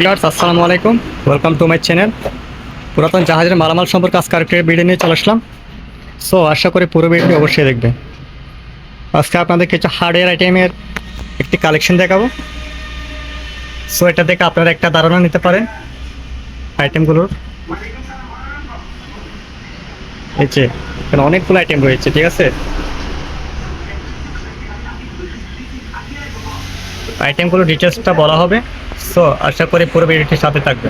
Viewers, আসসালামু আলাইকুম। Welcome to my channel পুরাতন জাহাজের মালামাল সম্পর্কে আজকে আরেকটি ভিডিও নিয়ে চলে আসলাম। সো আশা করি পুরো ভিডিওটি অবশ্যই দেখবেন। আজকে আপনাদের কিছু হার্ডওয়্যার আইটেমের একটি কালেকশন দেখাবো। সো এটা দেখে আপনারা একটা ধারণা নিতে পারেন আইটেমগুলোর এই যে, এখানে অনেকগুলো আইটেম রয়েছে, ঠিক আছে? আইটেমগুলো ডিটেলসটা বলা হবে। সো আশা করি পুরো ভিডিওটির সাথে থাকবে।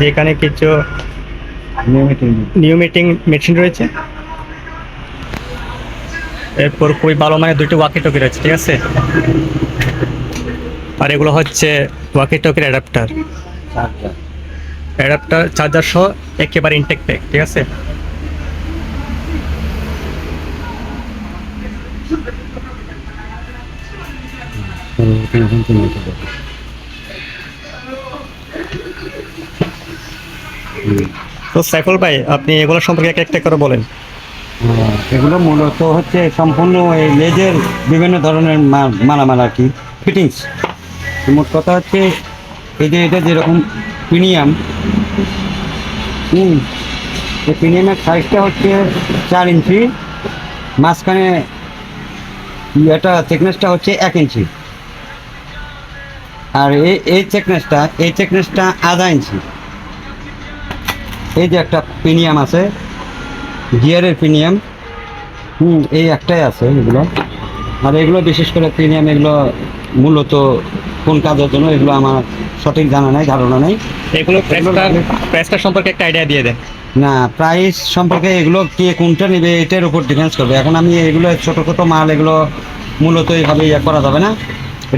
যেখানে কিছু নিউ মিটিং মেশিন রয়েছে। এরপর খুবই ভালো মানে দুইটি ওয়াকি টকি রয়েছে ঠিক আছে? আর এগুলো হচ্ছে ওয়াকি টকির অ্যাডাপ্টার অ্যাডাপ্টার চার্জার সহ একেবারে ইনটেক প্যাক ঠিক আছে? তো সাইফুল ভাই, আপনি এগুলো সম্পর্কে এক একটা করে বলেন। এগুলো মূলত হচ্ছে সম্পূর্ণ এই লেজের বিভিন্ন ধরনের মালামাল আর কি ফিটিংস মোট কথা হচ্ছে, এই যে এটা যেরকম প্রিমিয়াম এই প্রিমিয়ামের সাইজটা হচ্ছে চার ইঞ্চি, মাঝখানে এটা থিকনেসটা হচ্ছে এক ইঞ্চি আর এই এই চেকনেসটা এই চেকনেসটা আধা ইঞ্চি এই যে একটা প্রিমিয়াম আছে গিয়ারের প্রিমিয়াম হুম এই একটাই আছে এগুলো। আর এগুলো বিশেষ করে প্রিমিয়াম এগুলো মূলত কোন কাজের জন্য এগুলো আমার সঠিক জানা নাই ধারণা নেই। এগুলো প্রাইসটা প্রাইসটা সম্পর্কে একটা আইডিয়া দিয়ে দেন। না প্রাইস সম্পর্কে এগুলো কে কোনটা নেবে এটার উপর ডিফেন্স করবে। এখন আমি এগুলো ছোটো ছোটো মাল এগুলো মূলত এইভাবে ইয়ে করা যাবে না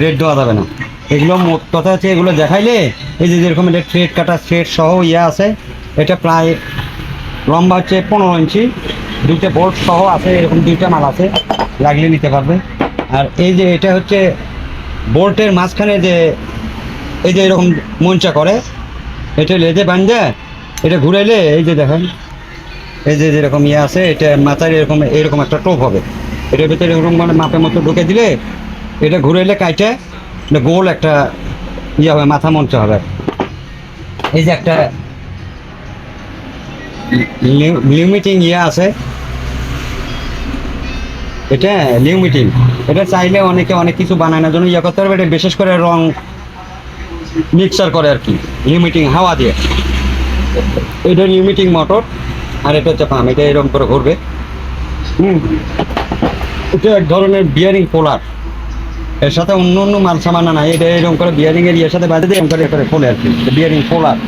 রেট দেওয়া যাবে না। এগুলো কথা হচ্ছে, এগুলো দেখাইলে এই যে যেরকম এটা থ্রেড কাটা থ্রেড সহ ইয়ে আছে, এটা প্রায় লম্বা হচ্ছে পনেরো ইঞ্চি, দুইটা বোল্ট সহ আছে, এরকম দুইটা মাল আছে লাগলে নিতে পারবে। আর এই যে এটা হচ্ছে বোল্টের মাঝখানে যে এই যে এরকম মঞ্চা করে, এটা লেজে বান্ধে এটা ঘুরাইলে এই যে দেখেন, এই যে যেরকম ইয়ে আছে, এটা মাথায় এরকম এরকম একটা টোপ হবে। এটার ভিতরে এরকম মানে মাপের মতো ঢুকে দিলে এটা ঘুরাইলে কাইটে এটা গোল একটা ইয়ে হবে, মাথা মঞ্চ হবে। এই যে একটা লিমিটিং ইয়ে আছে। এটা লিমিটিং। এটা চাইলে অনেকে অনেক কিছু বানায় না জন্য ইয়ে করতে পারবে। এটা বিশেষ করে রং মিক্সার করে আর কি, লিমিটিং, হাওয়া দিয়ে। এটা লিমিটিং মোটর, আর এটা হচ্ছে পাম্প, এটা এরকম করে ঘুরবে। হুম। এটা এক ধরনের বিয়ারিং পোলার এর সাথে অন্য অন্য মাল সামানা নাই, এটা এরকম করে বিয়ারিং এর ইয়ের সাথে বাজে দিয়ে করে করে খোলে আর কি বিয়ারিং পোলার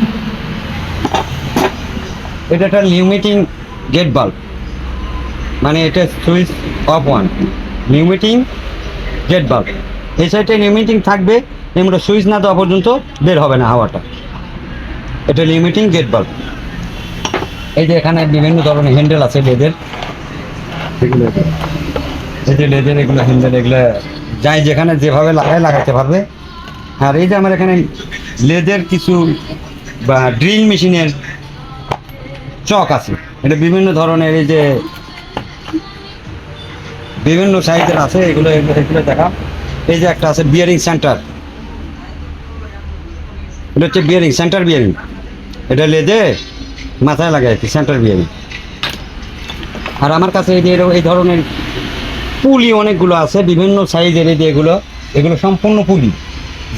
এটা একটা লিমিটিং গেট বাল্ব মানে এটা switch off one limiting gate bulb এই সাইডে লিমিটিং থাকবে, এমন সুইচ না দেওয়া পর্যন্ত বের হবে না হাওয়াটা। এটা লিমিটিং গেট বাল্ব এই যে এখানে বিভিন্ন ধরনের হ্যান্ডেল আছে লেদের এই যে লেদের এগুলো হ্যান্ডেল এগুলো যাই যেখানে যেভাবে লাগায়, লাগাতে পারবে। আর এই যে আমার এখানে লেদের কিছু বা ড্রিল মেশিনের চক আছে। এটা বিভিন্ন ধরনের এই যে বিভিন্ন সাইজের আছে, এগুলো এগুলো দেখা। এই যে একটা আছে বিয়ারিং সেন্টার এটা হচ্ছে বিয়ারিং সেন্টার বিয়ারিং এটা লেদে মাথায় লাগে আর কি সেন্টার বিয়ারিং আর আমার কাছে এই যে এই ধরনের পুলি অনেকগুলো আছে, বিভিন্ন সাইজের এই এগুলো এগুলো সম্পূর্ণ পুলি।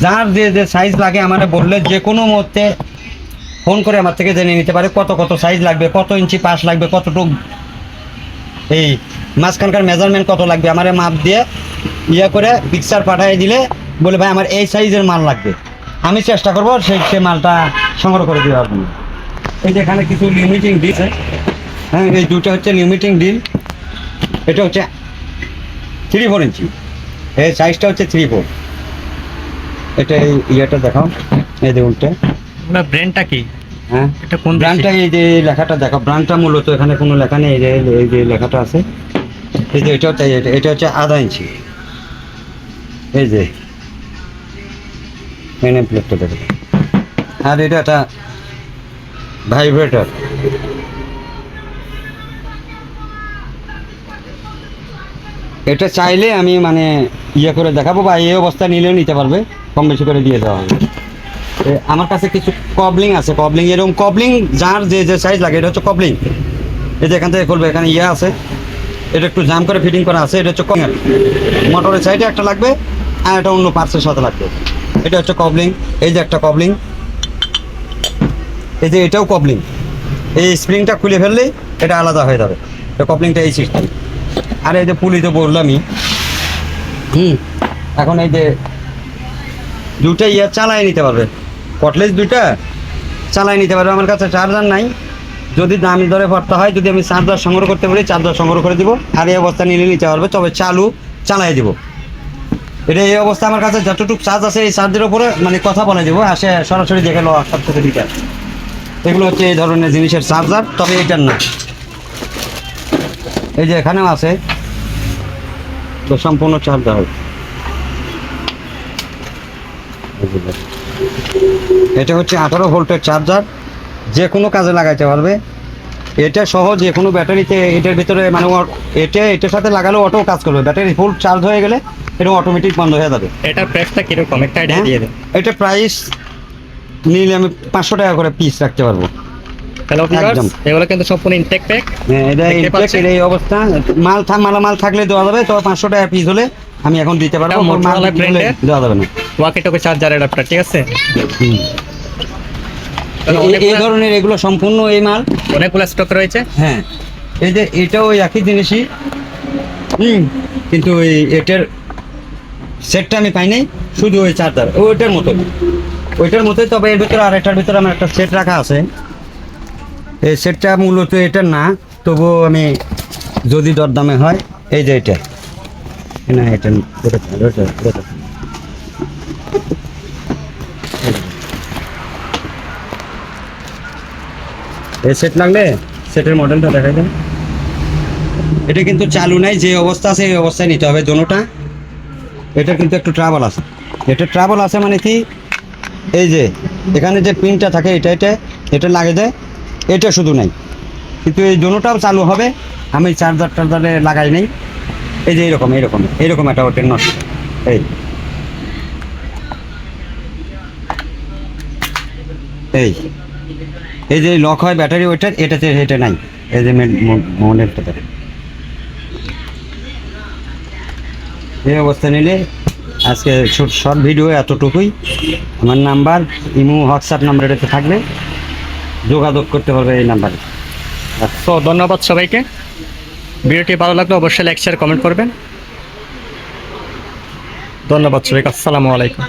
যার যে যে সাইজ লাগে, আমার বললে যে কোনো মুহূর্তে ফোন করে আমার থেকে জেনে নিতে পারে কত কত সাইজ লাগবে, কত ইঞ্চি পাশ লাগবে, কতটুক এই মাঝখানকার মেজারমেন্ট কত লাগবে, আমার মাপ দিয়ে ইয়ে করে পিকচার পাঠিয়ে দিলে বলে, ভাই, আমার এই সাইজের মাল লাগবে। আমি চেষ্টা করব সেই সে মালটা সংগ্রহ করে দেওয়ার জন্য। এই যে এখানে কিছু লিমিটিং ডিল হ্যাঁ এই দুটো হচ্ছে লিমিটিং ডিল এটা হচ্ছে থ্রি ফোর ইঞ্চি। এই সাইজটা হচ্ছে থ্রি ফোর। এটা এই ইয়েটা দেখাও। এই দেখুনটা ওনার ব্র্যান্ডটা কি? হ্যাঁ। এটা কোন ব্র্যান্ডটা এই যে লেখাটা দেখো ব্র্যান্ডটা মূলত এখানে কোনো লেখা নেই। এই যে এই যে লেখাটা আছে। এই যে এটা হচ্ছে এটা- হচ্ছে আধা ইঞ্চি। এই যে। এনএম প্লেটটা দেখো। আর এটা একটা ভাইব্রেটর এটা চাইলে আমি মানে ইয়ে করে দেখাবো বা এই অবস্থা নিলেও নিতে পারবে, কম বেশি করে দিয়ে দেওয়া হবে। আমার কাছে কিছু কবলিং আছে কবলিং এরকম কবলিং যার যে যে সাইজ লাগে, এটা হচ্ছে কবলিং এই যে এখান থেকে খুলবে, এখানে ইয়ে আছে। এটা একটু জাম করে ফিটিং করা আছে, এটা হচ্ছে কবলিং মোটরের সাইডে একটা লাগবে, আর এটা অন্য পার্সের সাথে লাগবে। এটা হচ্ছে কবলিং এই যে একটা কবলিং এই যে এটাও কবলিং এই স্প্রিংটা খুলে ফেললেই এটা আলাদা হয়ে যাবে। এটা কপলিংটা এই সিস্টেম আর এই যে পুলি তো বললামই। হুম, এখন এই যে দুটা ইয়ে চালাই নিতে পারবে। কটলেজ দুইটা চালাই নিতে পারবে। আমার কাছে চার্জার নাই। যদি দামি দরে পড়তে হয়, যদি আমি চার্জার সংগ্রহ করতে পারি চার্জার সংগ্রহ করে দিব। আর এই অবস্থা নিলে নিতে পারবে, তবে চালু চালাই দিব। এটা এই অবস্থা আমার কাছে যতটুকু চার্জ আছে, এই চার্জের উপরে মানে কথা বলে দিব। আসে সরাসরি দেখে লো সব থেকে এগুলো হচ্ছে এই ধরনের জিনিসের চার্জার তবে এটার না। এই যে এখানেও আছে। তো সম্পূর্ণ চার্জার হয় এটা হচ্ছে আঠারো ভোল্টের চার্জার। যে কোনো কাজে লাগাইতে পারবে। এটা সহ যে কোনো ব্যাটারিতে এটার ভিতরে মানে এটা এটার সাথে লাগালেও অটো কাজ করবে। ব্যাটারি ফুল চার্জ হয়ে গেলে এটা অটোমেটিক বন্ধ হয়ে যাবে। এটা প্রাইসটা কীরকম? একটা আইডিয়া হ্যাঁ? দিয়ে দেন। এটা প্রাইস নিলে আমি পাঁচশো টাকা করে পিস রাখতে পারব। হ্যালো ভিউয়ার্স এগুলো কিন্তু সম্পূর্ণ ইনটেক প্যাক হ্যাঁ, এটা ইনটেক, পাচ্ছেন? এই অবস্থা। মাল থাক মালামাল থাকলে দেওয়া যাবে। টাকা পিস হলে আমি এখন দিতে পারব। মাল? দেওয়া যাবে না। ওয়াকি টকি চার্জার অ্যাডাপ্টার ঠিক আছে। এই- ধরনের এগুলো সম্পূর্ণ এই মাল। অনেকগুলো স্টক রয়েছে। হ্যাঁ। এই যে এটাও ওই একই জিনিসই। হুম। কিন্তু ওই এটার সেটটা আমি পাই নাই। শুধু ওই চার্জার ওইটার মতো ওইটার মতোই তবে এর ভিতরে আর এটার ভিতরে আমার একটা সেট রাখা আছে। এই সেটটা মূলত এটা না, তবুও আমি যদি দরদামে হয়, এই যে এটা। না, এটা এই সেট লাগলে সেটের মডেলটা দেখাই দেন। এটা কিন্তু চালু নাই, যে অবস্থা আছে এই অবস্থায় নিতে হবে দোনোটা। এটা কিন্তু একটু ট্রাভেল আছে। এটা ট্রাভেল আছে মানে কি? এই যে, এখানে যে পিনটা থাকে, এটা এটা এটা লাগে দেয় এটা শুধু নাই। কিন্তু এই দোনোটাও চালু হবে। আমি চার্জার টার্জারে লাগাই নেই। এই যে এইরকম এইরকম এইরকম একটা ওটের নষ্ট এই। এই। এই যে লক হয় ব্যাটারি ওইটার এটাতে এটা নাই। এই যে দেখেন এই অবস্থা নিলে আজকে শর্ট ভিডিও এতটুকুই। আমার নাম্বার ইমো, হোয়াটসঅ্যাপ নাম্বার এটাতে থাকবে। যোগাযোগ করতে পারবে এই নাম্বারে। তো ধন্যবাদ সবাইকে। ভিডিওটি ভালো লাগলে অবশ্যই লাইক শেয়ার কমেন্ট করবেন। ধন্যবাদ সবাইকে, আসসালামু আলাইকুম।